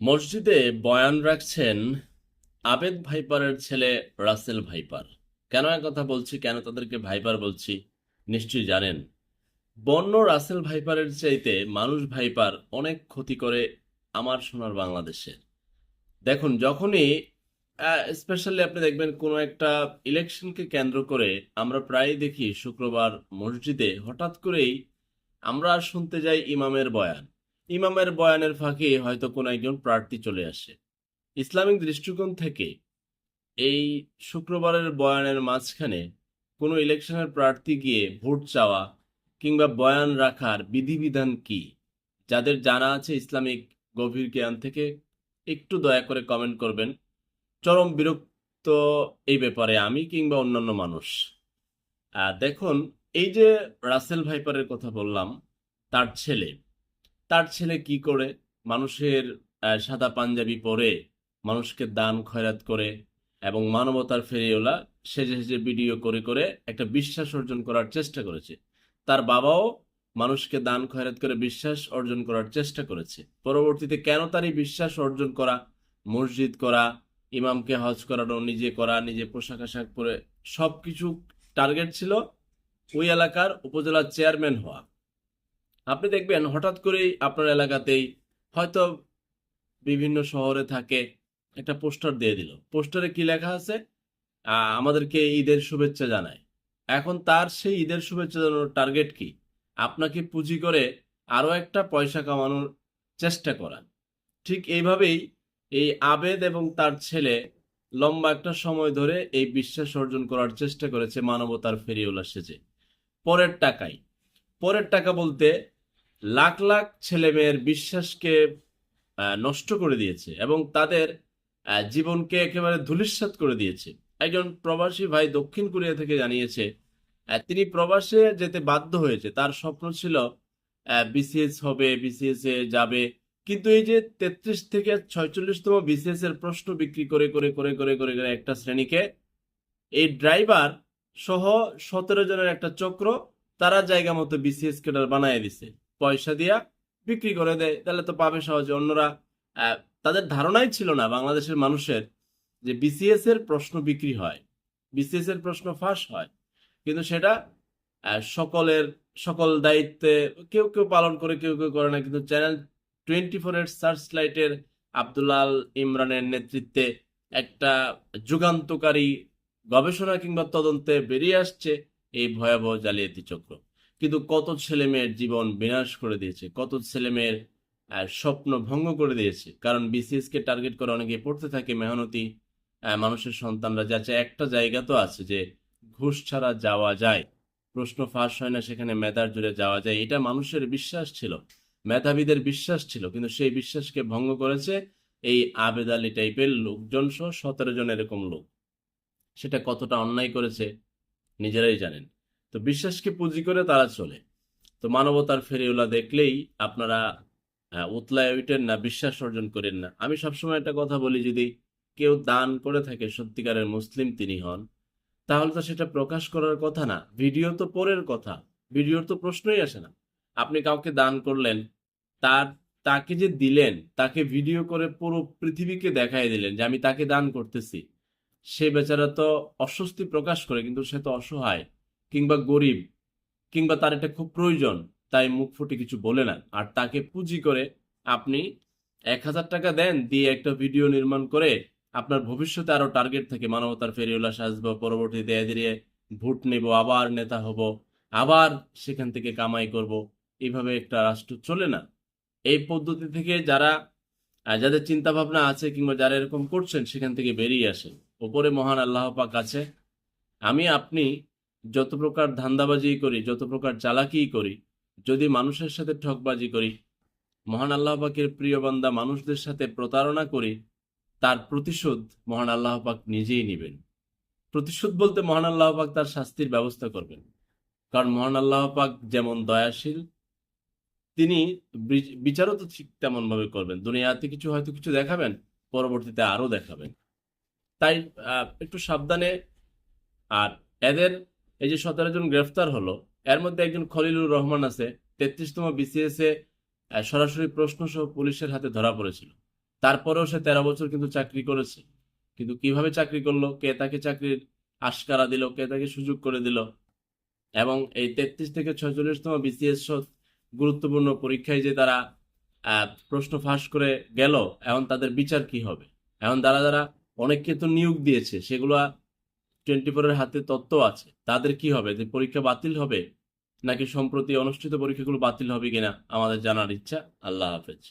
মসজিদে বয়ান রাখছেন আবেদ ভাইপারের ছেলে রাসেল ভাইপার। কেন কথা বলছি, কেন তাদেরকে ভাইপার বলছি, নিশ্চয়ই জানেন। বন্য রাসেল ভাইপারের চাইতে মানুষ ভাইপার অনেক ক্ষতি করে আমার সোনার বাংলাদেশের দেখুন, যখনই স্পেশালি আপনি দেখবেন কোনো একটা ইলেকশনকে কেন্দ্র করে আমরা প্রায় দেখি শুক্রবার মসজিদে হঠাৎ করেই আমরা শুনতে যাই ইমামের বয়ান। ইমামের বয়ানের ফাঁকে হয়তো কোনো একজন প্রার্থী চলে আসে। ইসলামিক দৃষ্টিকোণ থেকে এই শুক্রবারের বয়ানের মাঝখানে কোনো ইলেকশনের প্রার্থী গিয়ে ভোট চাওয়া কিংবা বয়ান রাখার বিধিবিধান কি, যাদের জানা আছে ইসলামিক গভীর জ্ঞান থেকে, একটু দয়া করে কমেন্ট করবেন। চরম বিরক্ত এই ব্যাপারে আমি কিংবা অন্যান্য মানুষ। দেখুন, এই যে রাসেল ভাইপারের কথা বললাম, তার ছেলে তার ছেলে কি করে? মানুষের সাদা পাঞ্জাবি পরে মানুষকে দান খয়রাত করে এবং মানবতার ফেরিওলা সেজে সেজে ভিডিও করে করে একটা বিশ্বাস অর্জন করার চেষ্টা করেছে। তার বাবাও মানুষকে দান খয়রাত করে বিশ্বাস অর্জন করার চেষ্টা করেছে। পরবর্তীতে কেন তার এই বিশ্বাস অর্জন করা? মসজিদ করা, ইমামকে হজ করানো, নিজে করা, নিজে পোশাক আশাক পরে সবকিছু টার্গেট ছিল ওই এলাকার উপজেলার চেয়ারম্যান হওয়া। আপনি দেখবেন হঠাৎ করেই আপনার এলাকাতেই হয়তো বিভিন্ন শহরে থাকে একটা পোস্টার দিয়ে দিল। পোস্টারে কি লেখা আছে? আমাদেরকে ঈদের শুভেচ্ছা জানায়। এখন তার সেই ঈদের শুভেচ্ছা জানানোর টার্গেট কি? আপনাকে পুঁজি করে আরও একটা পয়সা কামানোর চেষ্টা করা। ঠিক এইভাবেই এই আবেদ এবং তার ছেলে লম্বা একটা সময় ধরে এই বিশ্বাস অর্জন করার চেষ্টা করেছে মানবতার ফেরিওলা সেজে। পরের টাকায়। পরের টাকা বলতে লাখ লাখ ছেলে মেয়ের বিশ্বাসকে নষ্ট করে দিয়েছে এবং তাদের জীবনকে একেবারে ধূলিসাৎ করে দিয়েছে। একজন প্রবাসী ভাই দক্ষিণ কোরিয়া থেকে জানিয়েছে তিনি প্রবাসে যেতে বাধ্য হয়েছে। তার স্বপ্ন ছিল বিসিএস হবে বিসিএস এ যাবে। কিন্তু এই যে তেত্রিশ থেকে ছয়চল্লিশতম বিসিএস এর প্রশ্ন বিক্রি করে করে করে করে করে করে একটা শ্রেণীকে, এই ড্রাইভার সহ সতেরো জনের একটা চক্র, তারা জায়গা মতো বিসিএস কেডার বানায় দিছে। পয়সা দিয়া বিক্রি করে দেয়, তাহলে তো পাবে সহজে। অন্যরা তাদের ধারণাই ছিল না বাংলাদেশের মানুষের যে বিসিএস এর প্রশ্ন বিক্রি হয় বিসিএস এর প্রশ্ন ফাঁস হয়। কিন্তু সেটা সকলের, সকল দায়িত্বে, কেউ কেউ পালন করে, কেউ কেউ করে না। কিন্তু চ্যানেল টোয়েন্টি ফোর এর সার্চ লাইটের আব্দুলাল ইমরানের নেতৃত্বে একটা যুগান্তকারী গবেষণা কিংবা তদন্তে বেরিয়ে আসছে এই ভয়াবহ জালিয়াতি চক্র। কিন্তু কত ছেলে মেয়ের জীবন বিনাশ করে দিয়েছে, কত ছেলে মেয়ের স্বপ্ন ভঙ্গ করে দিয়েছে। কারণ বিসিএস কে টার্গেট করে অনেকে পড়তে থাকে, মেহনতি মানুষের সন্তানরা যাচ্ছে একটা জায়গা তো আছে যে ঘুষ ছাড়া যাওয়া যায়। প্রশ্ন ফাঁস হয় না, সেখানে মেধার জুড়ে যাওয়া যায়। এটা মানুষের বিশ্বাস ছিল, মেধাবীদের বিশ্বাস ছিল, কিন্তু সেই বিশ্বাসকে ভঙ্গ করেছে এই আবেদ আলী টাইপের লোকজন সহ সতেরো জন এরকম লোক। সেটা কতটা অন্যায় করেছে, নিজেরাই জানেন। তো বিশ্বাসকে পুঁজি করে তারা চলে। তো মানবতার ফেরিওলা দেখলেই আপনারা উতলায় উঠেন না, বিশ্বাস অর্জন করেন না। আমি সবসময় একটা কথা বলি, যদি কেউ দান করে থাকে, সত্যিকারের মুসলিম তিনি হন, তাহলে তো সেটা প্রকাশ করার কথা না। ভিডিও তো পরের কথা, ভিডিওর তো প্রশ্নই আসে না। আপনি কাউকে দান করলেন, তার, তাকে যে দিলেন, তাকে ভিডিও করে পুরো পৃথিবীকে দেখাই দিলেন যে আমি তাকে দান করতেছি, সে বেচারা তো অস্বস্তি প্রকাশ করে, কিন্তু সে তো অসহায়। কিংবা গরিব, কিংবা তার এটা খুব প্রয়োজন, তাই মুখ ফুটে কিছু বলে না। আর তাকে পুঁজি করে আপনি এক হাজার টাকা দেন, দিয়ে একটা ভিডিও নির্মাণ করে আপনার ভবিষ্যতে আরও টার্গেট থাকে, মানবতার ফেরিওলা পরবর্তী পরবর্তীতে এদিকে ভোট নেব, আবার নেতা হব, আবার সেখান থেকে কামাই করব এইভাবে একটা রাষ্ট্র চলে না। এই পদ্ধতি থেকে যারা যাদের চিন্তা ভাবনা আছে কিংবা যারা এরকম করছেন, সেখান থেকে বেরিয়ে আসেন। ওপরে মহান আল্লাহ পাক আছে। আমি, আপনি যত প্রকার ধান্দাবাজি করি, যত প্রকার চালাকি করি, যদি মানুষের সাথে ঠকবাজি করি, মহান আল্লাহ পাকের প্রিয় বান্দা মানুষদের সাথে প্রতারণা করি, তার প্রতিশোধ মহান আল্লাহ পাক নিজেই নেবেন। প্রতিশোধ বলতে মহান আল্লাহ পাক তার শাস্তির ব্যবস্থা করবেন। কারণ মহান আল্লাহ পাক যেমন দয়াশীল, তিনি বিচারও তো ঠিক তেমন ভাবে করবেন। দুনিয়াতে কিছু হয়তো কিছু দেখাবেন, পরবর্তীতে আরও দেখাবেন। তাই একটু সাবধানে, আর এদের এই যে সতেরো জন গ্রেফতার হলো, এর মধ্যে একজন খলিলুর রহমান আছে, তেত্রিশতম বিসিএস এ সরাসরি প্রশ্ন সহ পুলিশের হাতে ধরা পড়েছিল। তারপরেও সে তেরো বছর কিন্তু চাকরি করেছে। কিন্তু কীভাবে চাকরি করল, কে তাকে চাকরির আশকারা দিল, কে তাকে সুযোগ করে দিল, এবং এই তেত্রিশ থেকে ছয়চল্লিশতম বিসিএস গুরুত্বপূর্ণ পরীক্ষায় যে তারা প্রশ্ন ফাঁস করে গেল, এখন তাদের বিচার কি হবে? এখন যারা যারা অনেককে তো নিয়োগ দিয়েছে, সেগুলো টোয়েন্টি ফোরের হাতে তত্ত্ব আছে। তাদের কি হবে? যে পরীক্ষা বাতিল হবে? নাকি সম্প্রতি অনুষ্ঠিত পরীক্ষাগুলো বাতিল হবে কিনা? আমাদের জানার ইচ্ছা। আল্লাহ হাফেজ।